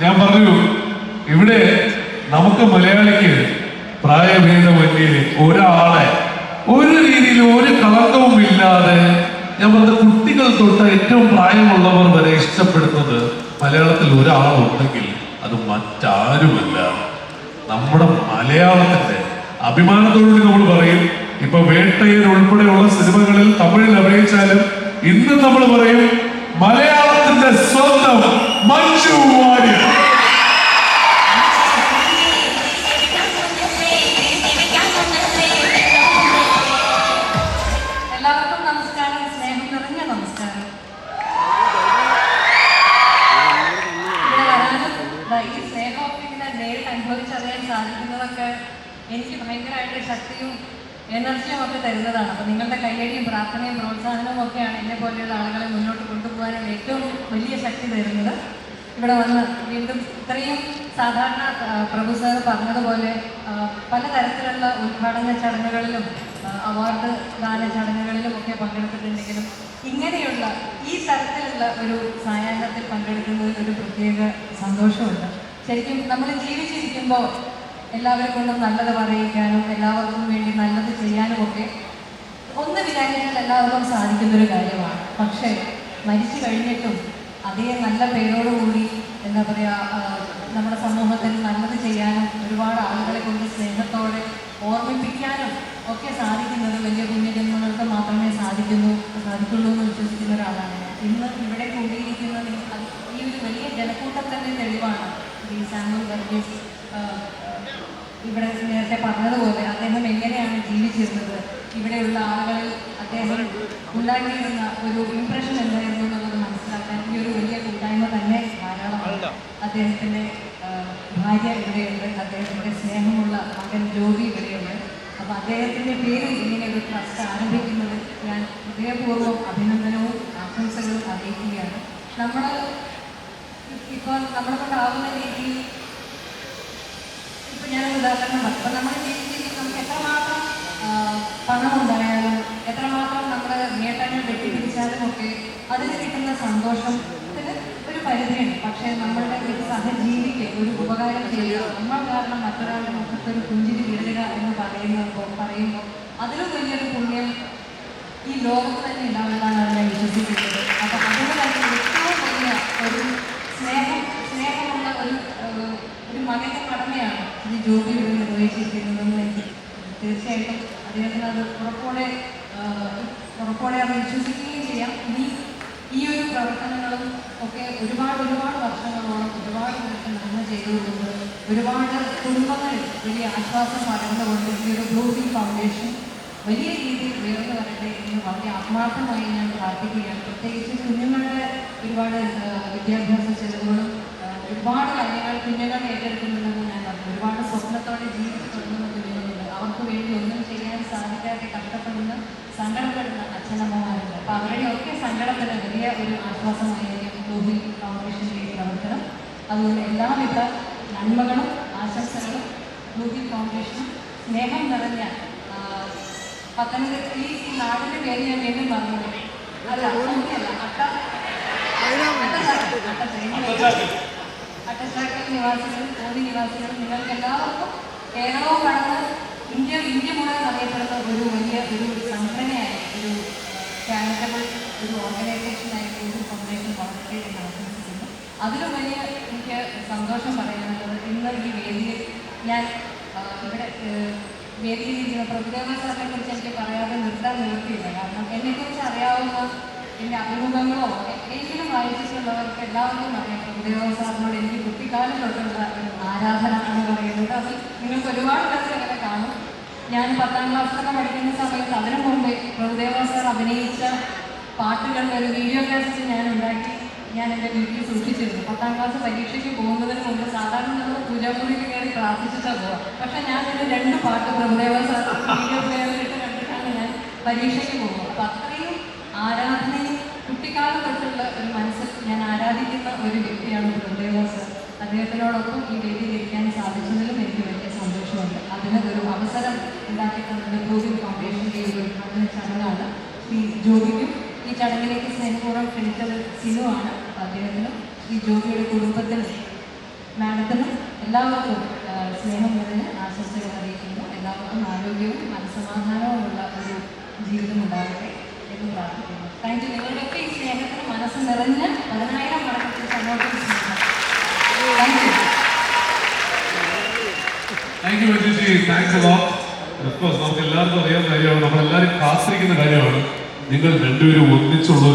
ഞാൻ പറഞ്ഞു ഇവിടെ നമുക്ക് മലയാളിക്ക് പ്രായഭേദമന്യേ ഒരാളെ ഒരു രീതിയിൽ ഒരു കളങ്കവും ഇല്ലാതെ ഞാൻ പറഞ്ഞ കുട്ടികൾ തൊട്ട് ഏറ്റവും പ്രായമുള്ളവർ വരെ ഇഷ്ടപ്പെടുന്നത് മലയാളത്തിൽ ഒരാളുണ്ടെങ്കിൽ അത് മറ്റാരുമല്ല. നമ്മുടെ മലയാളത്തിന്റെ അഭിമാനത്തോടുകൂടി നമ്മൾ പറയും ഇപ്പൊ വേട്ടയിൽ ഉൾപ്പെടെയുള്ള സിനിമകളിൽ തമിഴിൽ അഭിനയിച്ചാലും ഇന്ന് നമ്മൾ പറയും മലയാളത്തിന്റെ സാധിക്കുന്നതൊക്കെ എനിക്ക് ഭയങ്കരമായിട്ട് ശക്തിയും എനർജിയും ഒക്കെ തരുന്നതാണ്. അപ്പോൾ നിങ്ങളുടെ കയ്യടിയും പ്രാർത്ഥനയും പ്രോത്സാഹനവും ഒക്കെയാണ് എന്നെ പോലെയുള്ള ആളുകളെ മുന്നോട്ട് കൊണ്ടുപോകാനുള്ള ഏറ്റവും വലിയ ശക്തി തരുന്നത്. ഇവിടെ വന്ന് വീണ്ടും ഇത്രയും സാധാരണ പ്രഭു സാർ പറഞ്ഞതുപോലെ പലതരത്തിലുള്ള ഉദ്ഘാടന ചടങ്ങുകളിലും അവാർഡ് ദാന ചടങ്ങുകളിലും ഒക്കെ പങ്കെടുത്തിട്ടുണ്ടെങ്കിലും ഇങ്ങനെയുള്ള ഈ തരത്തിലുള്ള ഒരു സായാഹ്നത്തിൽ പങ്കെടുക്കുന്നതിൽ ഒരു പ്രത്യേക സന്തോഷമുണ്ട്. ശരിക്കും നമ്മൾ ജീവിച്ചിരിക്കുമ്പോൾ എല്ലാവരെ കൊണ്ടും നല്ലത് പറയിക്കാനും എല്ലാവർക്കും വേണ്ടി നല്ലത് ചെയ്യാനും ഒക്കെ ഒന്ന് വിചാരിച്ചാൽ എല്ലാവർക്കും സാധിക്കുന്നൊരു കാര്യമാണ്. പക്ഷേ മരിച്ചു കഴിഞ്ഞിട്ടും അതേ നല്ല പേരോടുകൂടി എന്താ പറയുക നമ്മുടെ സമൂഹത്തിൽ നല്ലത് ചെയ്യാനും ഒരുപാട് ആളുകളെ കൊണ്ട് സ്നേഹത്തോടെ ഓർമ്മിപ്പിക്കാനും ഒക്കെ സാധിക്കുന്നത് വലിയ പുണ്യജന്മങ്ങൾക്ക് മാത്രമേ സാധിക്കുന്നു സാധിക്കുള്ളൂ എന്ന് വിശ്വസിക്കുന്ന ഒരാളാണ്. ഇന്ന് ഇവിടെ കൂടിയിരിക്കുന്ന ഈ ഒരു വലിയ ജനക്കൂട്ടത്തിന്റെ തെളിവാണ്. ഈ സാമുൽ വർഗീസ് ഇവിടെ നേരത്തെ പറഞ്ഞതുപോലെ അദ്ദേഹം എങ്ങനെയാണ് ജീവിച്ചിരുന്നത്? ഇവിടെയുള്ള ആളുകളിൽ അദ്ദേഹം ഉണ്ടാക്കിയിരുന്ന ഒരു ഇംപ്രഷൻ എന്തായിരുന്നു എന്നുള്ളത് മനസ്സിലാക്കാൻ ഈ ഒരു വലിയ കൂട്ടായ്മ തന്നെ ധാരാളമാണ് അദ്ദേഹത്തിന്റെ ഭാര്യ ഇവിടെയുണ്ട്. അദ്ദേഹത്തിന്റെ സ്നേഹമുള്ള മകൻ ജോബി ഇവിടെയുണ്ട്. അപ്പോൾ അദ്ദേഹത്തിന്റെ പേരിൽ ഇങ്ങനെ ഒരു ട്രസ്റ്റ് ആരംഭിക്കുന്നത് ഞാൻ ഹൃദയപൂർവം അഭിനന്ദനവും ആശംസകളും അറിയിക്കുകയാണ്. നമ്മൾ ഇപ്പോൾ നമ്മളെ കൊണ്ടാവുന്ന രീതിയിൽ ഇപ്പം ഞാൻ ഉദാഹരണം പറഞ്ഞു അപ്പൊ നമ്മുടെ ജീവിതത്തിൽ നമുക്ക് എത്രമാത്രം പണമുണ്ടായാലും പണം എത്രമാത്രം നമ്മുടെ നേട്ടങ്ങൾ വെട്ടിപ്പിടിച്ചാലും ഒക്കെ അതിന് കിട്ടുന്ന പക്ഷേ ഒരു സഹജീവിക്ക് ഒരു ഉപകാരം ചെയ്യുക. നമ്മൾ കാരണം മറ്റൊരാളുടെ മുഖത്തൊരു പുഞ്ചിരി വിടരുക എന്ന് പറയുമ്പോൾ പറയുമ്പോൾ അതിലും വലിയൊരു പുണ്യം ഈ ലോകത്ത് തന്നെ ഉണ്ടാവുന്നതാണ് ഞാൻ വിശ്വസിക്കുന്നത്. അപ്പൊ അതിന് തന്നെ ഏറ്റവും വലിയ ഒരു സ്നേഹം സ്നേഹമുള്ള ഒരു ഒരു മകന്റെ കടമയാണ് ഈ ജോലി ഇവിടെ നിർവഹിച്ചിരിക്കുന്നതെന്ന് എനിക്ക് തീർച്ചയായിട്ടും അദ്ദേഹത്തിന് അത് ഉറപ്പോടെ ഉറപ്പോടെ അത് വിശ്വസിക്കുകയും ചെയ്യാം. ഇനി ഈ ഒരു പ്രവർത്തനങ്ങളും ഒക്കെ ഒരുപാട് ഒരുപാട് വർഷങ്ങളോളം ഒരുപാട് പേർക്ക് നന്മ ചെയ്തുകൊണ്ട് ഒരുപാട് കുടുംബങ്ങളിൽ വലിയ ആശ്വാസം പകർന്നുകൊണ്ട് ഈ ഒരു ബ്ലൂബി ഫൗണ്ടേഷൻ വലിയ രീതിയിൽ ഉയർന്നു വരട്ടെ എന്ന് വളരെ ആത്മാർത്ഥമായി ഞാൻ പ്രാർത്ഥിക്കുകയാണ്. പ്രത്യേകിച്ച് കുഞ്ഞുങ്ങളുടെ ഒരുപാട് വിദ്യാഭ്യാസ ചെലവുകളും ഒരുപാട് കാര്യങ്ങൾ കുഞ്ഞുങ്ങൾ ഏറ്റെടുക്കുന്നുണ്ടെന്ന് ഞാൻ പറഞ്ഞു. ഒരുപാട് സ്വപ്നത്തോടെ ജീവിച്ചു തുടങ്ങുന്ന കുഞ്ഞുങ്ങളുണ്ട്. അവർക്ക് വേണ്ടി ഒന്നും ചെയ്യാൻ സാധിക്കാതെ കഷ്ടപ്പെടുന്ന സങ്കടപ്പെടുന്ന അച്ഛനമ്മമാരുണ്ട്. അപ്പോൾ അവരുടെ ഒക്കെ സങ്കടത്തിന് വലിയ ഒരു ആശ്വാസമായിരിക്കും ഗോകുൽ ഫൗണ്ടേഷന്റെ പ്രവർത്തനം. അതുകൊണ്ട് എല്ലാവിധ നന്മകളും ആശംസകളും ഗോകുൽ ഫൗണ്ടേഷനും സ്നേഹം നിറഞ്ഞ പത്തനംതിട്ട ഈ നാടിന്റെ പേര് ഞാൻ വീണ്ടും പറഞ്ഞു അല്ല അങ്ങനെയല്ല അട്ട അട്ടച്ചാക്കൽ, നിവാസികളും കോതി നിവാസികളും നിങ്ങൾക്ക് എല്ലാവർക്കും കേരളവും കടന്ന് ഇന്ത്യ ഇന്ത്യ മുഴുവൻ അറിയപ്പെടുന്ന ഒരു വലിയ ഒരു സംഘടനയായി ഒരു ചാരിറ്റബിൾ ഒരു ഓർഗനൈസേഷനായി ഒരു ഫൗണ്ടേഷൻ വളർത്തി എന്ന് ആശംസിക്കുന്നു അതിലും വലിയ എനിക്ക് സന്തോഷം പറയാനുള്ളത് ഇന്ന് ഈ വേദിയിൽ ആ, ഇവിടെ വേദിയിലിരിക്കുന്ന പ്രഭുദേവ സാറിനെ കുറിച്ച് എനിക്ക് പറയാതെ നിർത്താൻ നിർത്തിയില്ല കാരണം എന്നെക്കുറിച്ച് അറിയാവുന്ന എന്റെ അഭിമുഖങ്ങളോ എങ്കിലും വായിച്ചിട്ടുള്ളവർക്ക് എല്ലാവർക്കും അറിയാം. പ്രഭുദേവ സാറിനോട് എനിക്ക് കുട്ടിക്കാലം തൊട്ടുള്ള ഒരു ആരാധന എന്ന് പറയുന്നത്. അത് നിങ്ങൾക്ക് ഒരുപാട് പേർക്ക് അങ്ങനെ കാണും. ഞാൻ പത്താം ക്ലാസ്സിലൊക്കെ പഠിക്കുന്ന സമയത്ത് അതിനു മുമ്പേ പ്രഭുദേവ സാർ അഭിനയിച്ച പാട്ടുകളുടെ ഒരു വീഡിയോ കാസറ്റ് ഞാൻ ഉണ്ടാക്കി. ഞാൻ എന്റെ വീട്ടിൽ സൂക്ഷിച്ചിരുന്നു. പത്താം ക്ലാസ് പരീക്ഷയ്ക്ക് പോകുന്നതിന് മുമ്പ് സാധാരണ നമ്മൾ പൂജാമുറിയിൽ കയറി പ്രാർത്ഥിച്ചിട്ടാണ് പോവാം. പക്ഷെ ഞാൻ എന്റെ രണ്ട് പാട്ട് പ്രഭുദേവ സാർ കണ്ടിട്ടാണ് ഞാൻ പരീക്ഷയ്ക്ക് പോകുന്നത്. അപ്പം അത്രയും ആരാധനയും കുട്ടിക്കാലം തൊട്ടുള്ള ഒരു മനസ്സിൽ ഞാൻ ആരാധിക്കുന്ന ഒരു വ്യക്തിയാണ് പ്രഭുദേവ സാർ അദ്ദേഹത്തിനോടൊപ്പം ഈ വേദിയിൽ ഇരിക്കാൻ സാധിച്ചതിലും എനിക്ക് വലിയ സന്തോഷമുണ്ട് അതിന് ഒരു അവസരം ഉണ്ടാക്കി തന്നത് ഗോകുൽ ഫൗണ്ടേഷന്റെ ഒരു ചടങ്ങിലേക്ക് സ്നേഹപൂർവം ക്ഷണിച്ചത് സിനുവാണ്. അദ്ദേഹത്തിനും ഈ ജോബിയുടെ കുടുംബത്തിനും മാഡത്തിനും എല്ലാവർക്കും സ്നേഹം നിറഞ്ഞ ആശംസകൾ അറിയിക്കുന്നു. എല്ലാവർക്കും ആരോഗ്യവും മനസ്സമാധാനവുമുള്ള ഒരു ജീവിതം ഉണ്ടാകട്ടെ എന്ന് പ്രാർത്ഥിക്കുന്നു. താങ്ക് യു നിങ്ങളുടെയൊക്കെ ഈ സ്നേഹത്തിന് മനസ്സ് നിറഞ്ഞ് പതിനായിരം മടക്കത്തിൽ സന്തോഷം. Thank you thanks a lot of course നമുക്ക് എല്ലാവർക്കും അറിയാവുന്ന കാര്യമാണ്. നമ്മളെല്ലാവരും കാത്തിരിക്കുന്ന കാര്യമാണ്. നിങ്ങൾ രണ്ടുപേരും ഒന്നിച്ചുള്ള